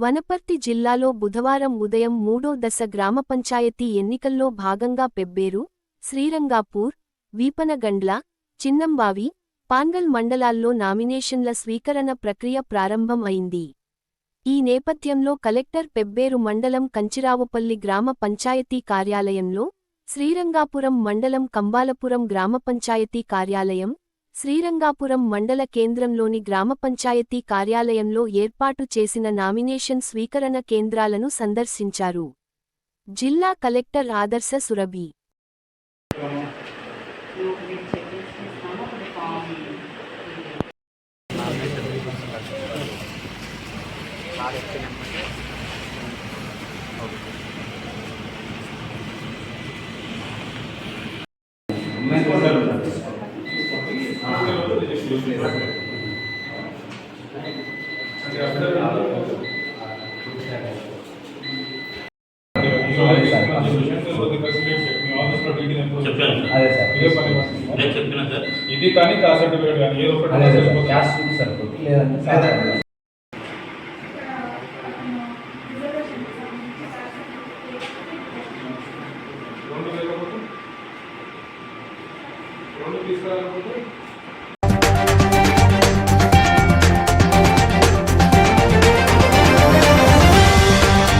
వనపర్తి జిల్లాలో బుధవారం ఉదయం మూడో దశ గ్రామ పంచాయతీ ఎన్నికల్లో భాగంగా పెబ్బేరు శ్రీరంగాపూర్ వీపనగండ్ల చిన్నంబావి పాన్గల్ మండలాల్లో నామినేషన్ల స్వీకరణ ప్రక్రియ ప్రారంభం అయింది. ఈ నేపథ్యంలో కలెక్టర్ పెబ్బేరు మండలం కంచిరావుపల్లి గ్రామ పంచాయతీ కార్యాలయంలో శ్రీరంగాపురం మండలం కంబాలపురం గ్రామ పంచాయతీ కార్యాలయం శ్రీరంగాపురం మండల కేంద్రంలోని గ్రామ పంచాయతీ కార్యాలయంలో ఏర్పాటు చేసిన నామినేషన్ స్వీకరణ కేంద్రాలను సందర్శించారు. జిల్లా కలెక్టర్ ఆదర్శ సురభి. చెప్పాను ఇది కానీ కాస్ట్ సర్టిఫికేట్ కానీ ఏదో ఒకటి క్యాష్ సరిపోతుంది లేదంటే రెండు రెండు తీసుకురాకపోతే